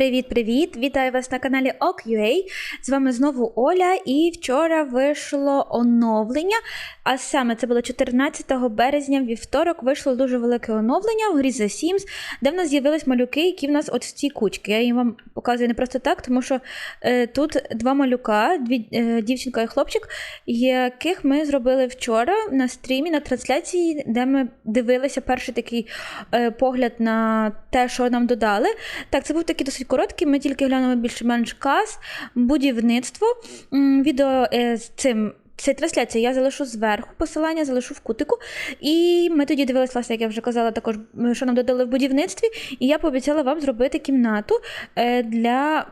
Привіт-привіт! Вітаю вас на каналі Ok.ua. З вами знову Оля. І вчора вийшло оновлення. А саме це було 14 березня, вівторок, вийшло дуже велике оновлення в грі The Sims, де в нас з'явились малюки, які в нас от в цій кучці. Я їм вам показую не просто так, тому що е, тут два малюка, дві, е, дівчинка і хлопчик, яких ми зробили вчора на стрімі, на трансляції, де ми дивилися перший такий е, погляд на те, що нам додали. Так, це був такий досить короткий. Ми тільки глянули більш-менш каз, будівництво. Відео е, з цим. Ця трансляція я залишу зверху, посилання залишу в кутику. І ми тоді дивилися, власне, як я вже казала, також що нам додали в будівництві. І я пообіцяла вам зробити кімнату е, для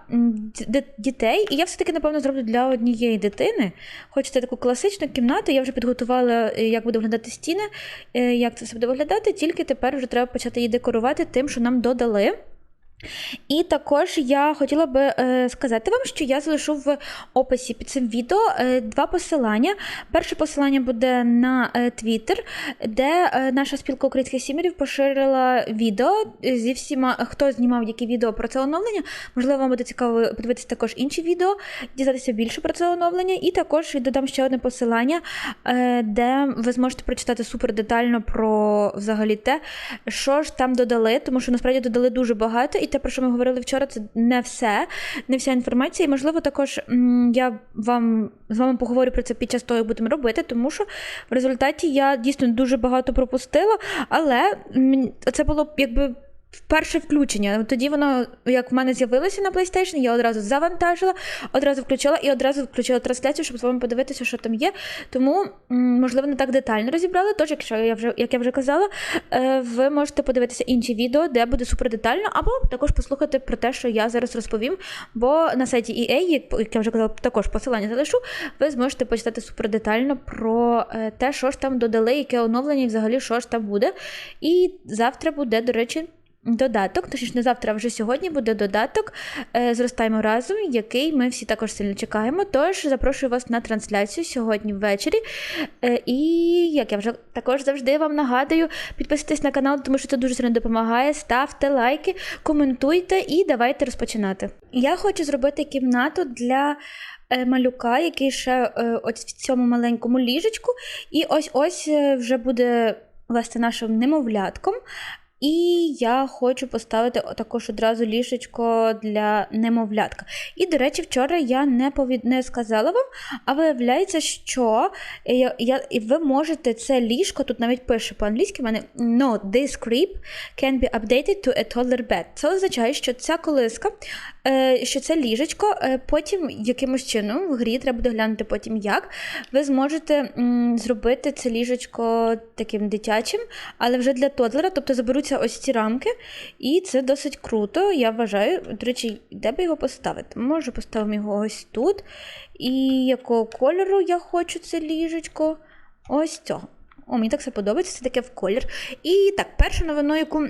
дітей. І я все-таки, напевно, зроблю для однієї дитини. Хочеться таку класичну кімнату. Я вже підготувала, е, як буде виглядати стіни, як це все буде виглядати, тільки тепер вже треба почати її декорувати тим, що нам додали. І також я хотіла би е, сказати вам, що я залишу в описі під цим відео е, два посилання. Перше посилання буде на е, де е, наша спілка українських сімерів поширила відео зі всіма, хто знімав які відео про це оновлення. Можливо, вам буде цікаво подивитися також інші відео, дізнатися більше про це оновлення. І також додам ще одне посилання, де ви зможете прочитати супер детально про взагалі те, що ж там додали, тому що насправді додали дуже багато, те, про що ми говорили вчора, це не все, не вся інформація. І можливо, також я вам з вами поговорю про це під час того, як будемо робити, тому що в результаті я дійсно дуже багато пропустила, але це було якби. Перше включення. Тоді воно, як в мене з'явилося на PlayStation, я одразу завантажила, одразу включила і одразу включила трансляцію, щоб з вами подивитися, що там є. Тому, можливо, не так детально розібрали. Тож, якщо я вже, як я вже казала, е, ви можете подивитися інші відео, де буде супер детально, або також послухати про те, що я зараз розповім. Бо на сайті EA, як я вже казала, також посилання залишу, ви зможете почитати супер детально про е, те, що ж там додали, яке оновлення і взагалі що ж там буде. І завтра буде, до речі. Додаток, точніше не завтра, а вже сьогодні буде додаток е, Зростаємо разом, який ми всі також сильно чекаємо. Тож запрошую вас на трансляцію сьогодні ввечері. Е, і як я вже також завжди вам нагадую, підписуйтесь на канал, тому що це дуже сильно допомагає. Ставте лайки, коментуйте і давайте розпочинати. Я хочу зробити кімнату для. е, Малюка, який ще ось в цьому маленькому ліжечку, і ось ось вже буде власне нашим немовлятком. І я хочу поставити також одразу ліжечко для немовлятка. І, до речі, вчора я не повід... не сказала вам, а виявляється, що я, я, і ви можете це ліжко, тут навіть пише по-англійськи, в мене no, this crib can be updated to a toddler bed. Це означає, що ця колиска, е, що це ліжечко, е, потім якимось чином в грі треба буде глянути потім як. Ви зможете зробити це ліжечко таким дитячим, але вже для тодлера, тобто заберуться ось ці рамки, і це досить круто, я вважаю. До речі, де би його поставити? Може, поставимо його ось тут. І якого кольору я хочу це ліжечко? Ось цього. О, мені так все подобається, це таке в колір. І так, перша новина, яку.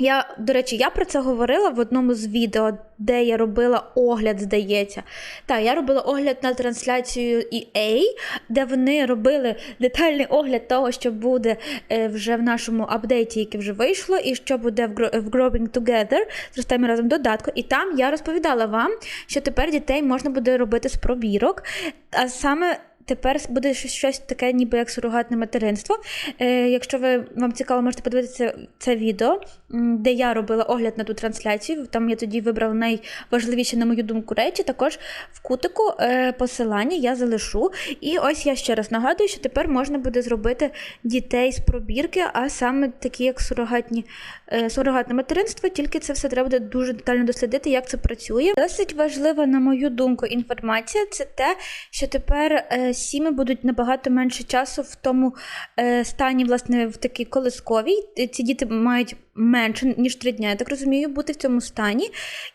Я, до речі, я про це говорила в одному з відео, де я робила огляд, здається. Так, я робила огляд на трансляцію EA, де вони робили детальний огляд того, що буде е, вже в нашому апдейті, який вже вийшло, і що буде в Growing Together, зростаємо разом додатку. І там я розповідала вам, що тепер дітей можна буде робити з пробірок, а саме. Тепер буде щось, таке, ніби як сурогатне материнство. Е, якщо ви вам цікаво, можете подивитися це відео, де я робила огляд на ту трансляцію. Там я тоді вибрала найважливіші, на мою думку, речі. Також в кутику е, посилання я залишу. І ось я ще раз нагадую, що тепер можна буде зробити дітей з пробірки, а саме такі, як сурогатні, е, сурогатне материнство, тільки це все треба буде дуже детально дослідити, як це працює. Досить важлива, на мою думку, інформація це те, що тепер сіми будуть набагато менше часу в тому е, стані, власне, в такій колисковій. Е, Ці діти мають менше ніж три дні, я так розумію, бути в цьому стані.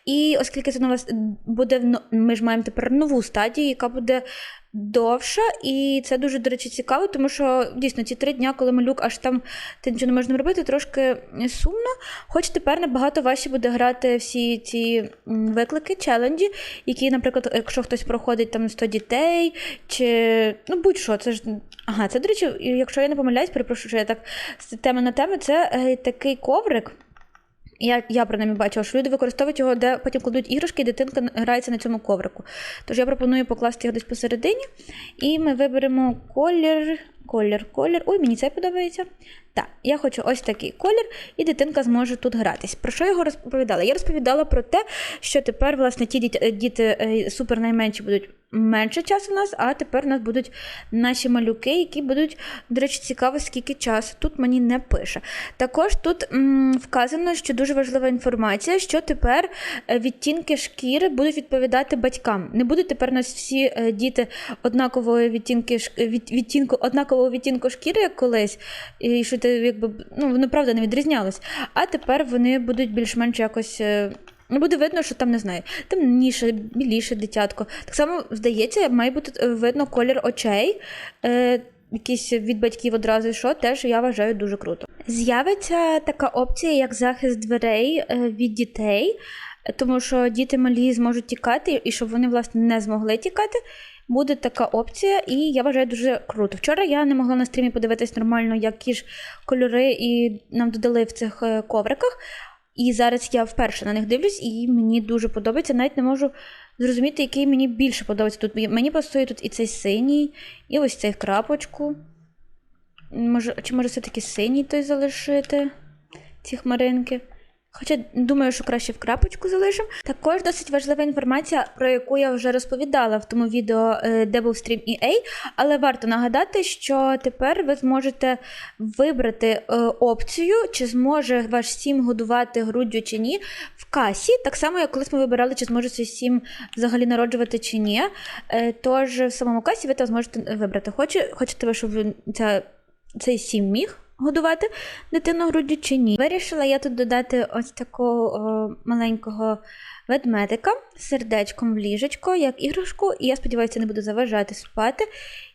І оскільки це нова с- буде ми ж маємо тепер нову стадію, яка буде довша, і це дуже, до речі, цікаво, тому що дійсно ці три дня, коли малюк аж там ти нічого не можна робити, трошки сумно. Хоч тепер набагато важче буде грати всі ці виклики, челенджі, які, наприклад, якщо хтось проходить там 100 дітей, чи ну будь-що, це ж. Ага, це, до речі, якщо я не помиляюсь, перепрошую, що я так з теми на теми, це е, такий коврик. Я, я принаймні бачила, що люди використовують його, де потім кладуть іграшки, і дитинка грається на цьому коврику. Тож я пропоную покласти його десь посередині, і ми виберемо колір, колір, колір. Ой, мені це подобається. Так, я хочу ось такий колір, і дитинка зможе тут гратись. Про що я його розповідала? Я розповідала про те, що тепер, власне, ті діти, діти е, супер найменші будуть менше часу у нас, а тепер у нас будуть наші малюки, які будуть, до речі, цікаво, скільки часу. Тут мені не пише. Також тут м, вказано, що дуже важлива інформація, що тепер е, відтінки шкіри будуть відповідати батькам. Не будуть тепер у нас всі е, діти однакової відтінки від, відтінку, однакового відтінку шкіри, як колись, і що ти якби ну воно правда не відрізнялось. А тепер вони будуть більш-менш якось. е, Ну, буде видно, що там не знаю, темніше, біліше дитятко. Так само, здається, має бути е, видно колір очей, е, якийсь від батьків одразу, що теж я вважаю дуже круто. З'явиться така опція, як захист дверей е, від дітей, тому що діти малі зможуть тікати, і щоб вони, власне, не змогли тікати. Буде така опція, і я вважаю дуже круто. Вчора я не могла на стрімі подивитись нормально, які ж кольори і нам додали в цих е, ковриках. І зараз я вперше на них дивлюсь, і мені дуже подобається. Навіть не можу зрозуміти, який мені більше подобається тут. Мені пасує тут і цей синій, і ось цей крапочку. Може, чи може все-таки синій той залишити, ці хмаринки. Хоча думаю, що краще в крапочку залишимо. Також досить важлива інформація, про яку я вже розповідала в тому відео, де був стрім EA, але варто нагадати, що тепер ви зможете вибрати е, опцію, чи зможе ваш сім годувати груддю чи ні в касі, так само, як колись ми вибирали, чи зможе цей сім взагалі народжувати чи ні. Е, Тож в самому касі ви там зможете вибрати. Хочете ви, щоб ця, цей сім міг годувати дитину груддю чи ні. Вирішила я тут додати ось такого маленького ведмедика з сердечком в ліжечко, як іграшку, і я сподіваюся, не буду заважати спати.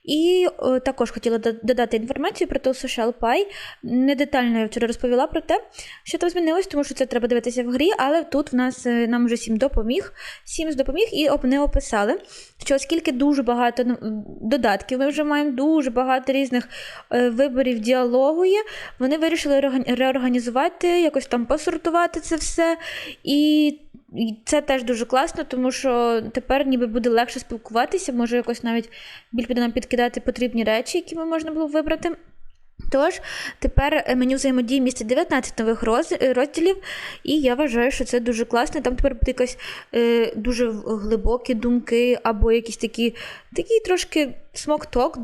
І о, також хотіла додати інформацію про ту Social Pie. Не детально я вчора розповіла про те, що там змінилось, тому що це треба дивитися в грі, але тут в нас е, нам вже сім допоміг. Сім допоміг і не описали, що оскільки дуже багато ну, додатків, ми вже маємо дуже багато різних е, виборів діалогу є, вони вирішили реорганізувати, якось там посортувати це все. І і це теж дуже класно, тому що тепер ніби буде легше спілкуватися, може якось навіть біль буде нам підкидати потрібні речі, які ми можна було вибрати. Тож, тепер е, меню взаємодії містить 19 нових е, розділів, і я вважаю, що це дуже класно. Там тепер буде якась е, дуже глибокі думки, або якісь такі, такі трошки смок-ток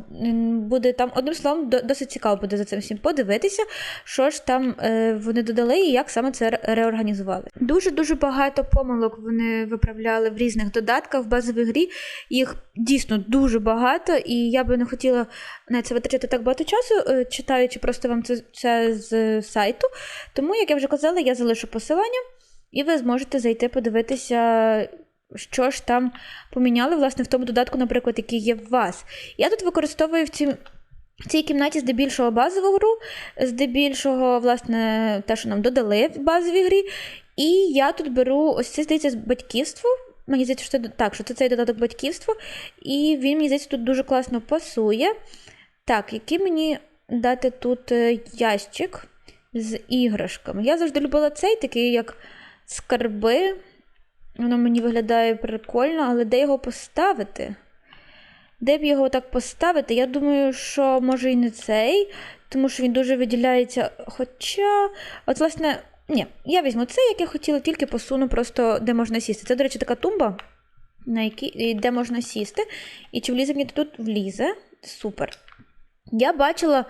буде там. Одним словом, досить цікаво буде за цим всім подивитися, що ж там е, вони додали і як саме це реорганізували. Дуже-дуже багато помилок вони виправляли в різних додатках в базовій грі. Їх дійсно дуже багато, і я би не хотіла на це витрачати так багато часу, е, читаючи просто вам це, це з сайту. Тому, як я вже казала, я залишу посилання, і ви зможете зайти подивитися. Що ж там поміняли, власне, в тому додатку, наприклад, який є в вас. Я тут використовую в цій, в цій кімнаті здебільшого базову гру, здебільшого, власне, те, що нам додали в базовій грі. І я тут беру ось це, здається, батьківство. Мені здається, що це так, що це цей додаток батьківство, і він, мені здається, тут дуже класно пасує. Так, який мені дати тут е, ящик з іграшками? Я завжди любила цей, такий як скарби. Воно мені виглядає прикольно, але де його поставити? Де б його так поставити? Я думаю, що може і не цей, тому що він дуже виділяється. Хоча, от, власне, ні, я візьму цей, як я хотіла, тільки посуну просто, де можна сісти. Це, до речі, така тумба, на якій, де можна сісти. І чи влізе мені тут влізе? Супер. Я бачила,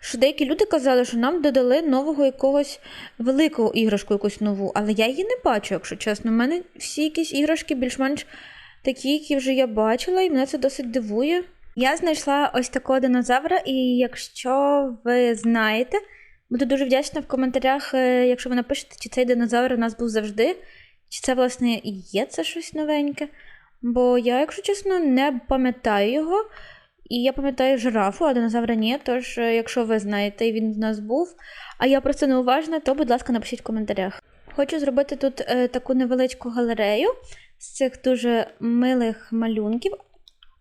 що деякі люди казали, що нам додали нового якогось великого іграшку, якусь нову, але я її не бачу, якщо чесно. У мене всі якісь іграшки більш-менш такі, які вже я бачила, і мене це досить дивує. Я знайшла ось такого динозавра, і якщо ви знаєте, буду дуже вдячна в коментарях, е, якщо ви напишете, чи цей динозавр у нас був завжди, чи це, власне, і є це щось новеньке. Бо я, якщо чесно, не пам'ятаю його. І я пам'ятаю жирафу, а динозавра ні. Тож, е, якщо ви знаєте, він в нас був, а я просто неуважна, то, будь ласка, напишіть в коментарях. Хочу зробити тут е, таку невеличку галерею з цих дуже милих малюнків.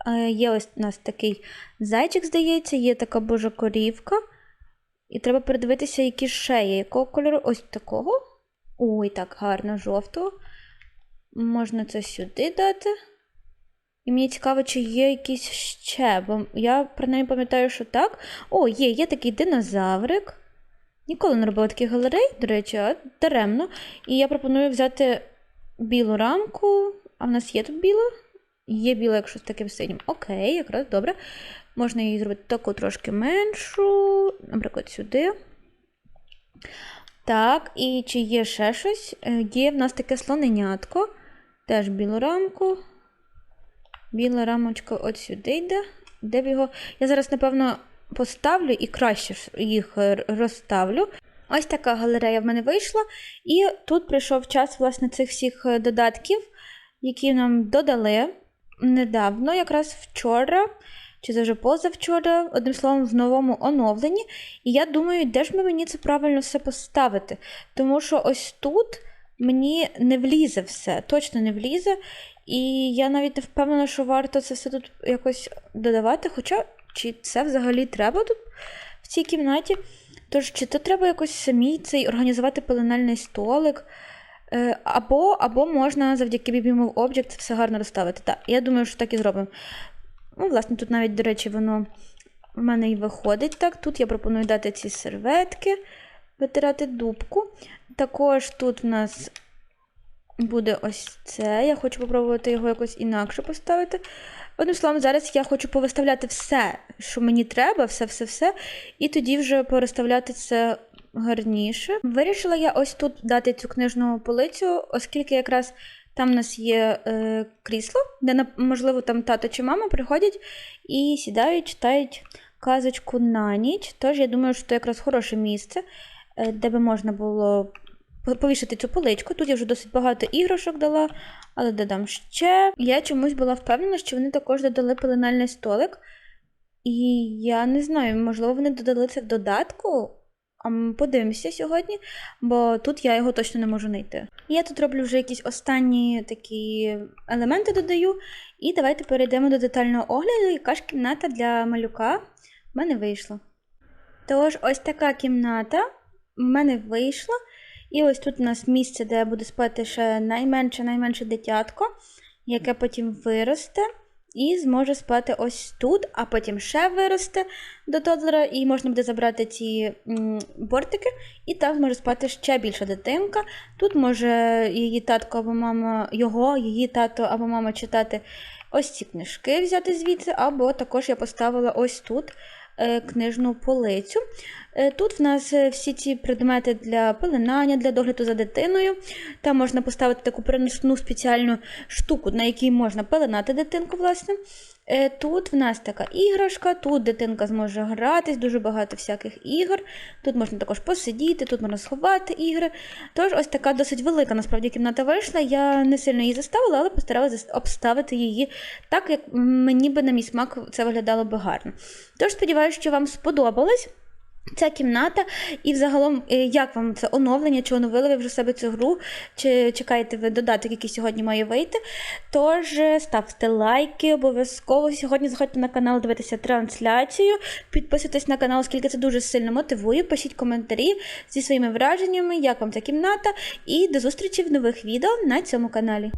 Е, є ось у нас такий зайчик, здається, є така божа корівка. І треба передивитися, які ще є. Якого кольору? Ось такого. Ой, так гарно жовту. Можна це сюди дати. І мені цікаво, чи є якісь ще, бо я принаймні пам'ятаю, що так. О, є, є такий динозаврик. Ніколи не робила таких галерей, до речі, а даремно. І я пропоную взяти білу рамку. А в нас є тут біла? Є біла, якщо з таким синім. Окей, якраз добре. Можна її зробити таку трошки меншу, наприклад, сюди. Так, і чи є ще щось? Е, Є в нас таке слоненятко. Теж білу рамку. Біла рамочка от сюди йде. Де його? Я зараз, напевно, поставлю і краще їх е, розставлю. Ось така галерея в мене вийшла. І тут прийшов час власне цих всіх е, додатків, які нам додали недавно, якраз вчора, чи це вже позавчора, одним словом, в новому оновленні. І я думаю, де ж ми мені це правильно все поставити. Тому що ось тут мені не влізе все, точно не влізе. І я навіть не впевнена, що варто це все тут якось додавати. Хоча чи це взагалі треба тут в цій кімнаті? Тож, чи то треба якось самі цей організувати пеленальний столик? Е, Або, або можна завдяки BBMove Object все гарно розставити. Так, я думаю, що так і зробимо. Ну, власне, тут навіть, до речі, воно в мене і виходить так. Тут я пропоную дати ці серветки, витирати дубку. Також тут в нас буде ось це. Я хочу попробувати його якось інакше поставити. Одним словом, зараз я хочу повиставляти все, що мені треба, все-все-все, і тоді вже порозставляти це гарніше. Вирішила я ось тут дати цю книжну полицю, оскільки якраз там у нас є е, крісло, де, можливо, там тато чи мама приходять і сідають, читають казочку на ніч. Тож я думаю, що це якраз хороше місце, е, де би можна було повішати цю поличку. Тут я вже досить багато іграшок дала, але додам ще. Я чомусь була впевнена, що вони також додали пеленальний столик. І я не знаю, можливо, вони додали це в додатку. А подивимося сьогодні, бо тут я його точно не можу знайти. Я тут роблю вже якісь останні такі елементи додаю. І давайте перейдемо до детального огляду, яка ж кімната для малюка в мене вийшла. Тож, ось така кімната в мене вийшла. І ось тут у нас місце, де буде спати ще найменше найменше дитятко, яке потім виросте і зможе спати ось тут, а потім ще виросте до тодлера, і можна буде забрати ці бортики, і там зможе спати ще більша дитинка. Тут може її татко або мама, його, її тато або мама читати ось ці книжки, взяти звідси, або також я поставила ось тут е, книжну полицю. Е, Тут в нас е, всі ці предмети для пеленання, для догляду за дитиною. Там можна поставити таку переносну спеціальну штуку, на якій можна пеленати дитинку, власне. Е, Тут в нас така іграшка, тут дитинка зможе гратись, дуже багато всяких ігор. Тут можна також посидіти, тут можна сховати ігри. Тож ось така досить велика насправді кімната вийшла. Я не сильно її заставила, але постаралася обставити її так, як мені би на мій смак це виглядало би гарно. Тож сподіваюся, що вам сподобалось. Ця кімната, і взагалом, е, як вам це оновлення, чи оновили ви вже себе цю гру, чи чекаєте ви додаток, який сьогодні має вийти. Тож е, ставте лайки, обов'язково сьогодні заходьте на канал дивитися трансляцію, підписуйтесь на канал, оскільки це дуже сильно мотивує. Пишіть коментарі зі своїми враженнями, як вам ця кімната, і до зустрічі в нових відео на цьому каналі.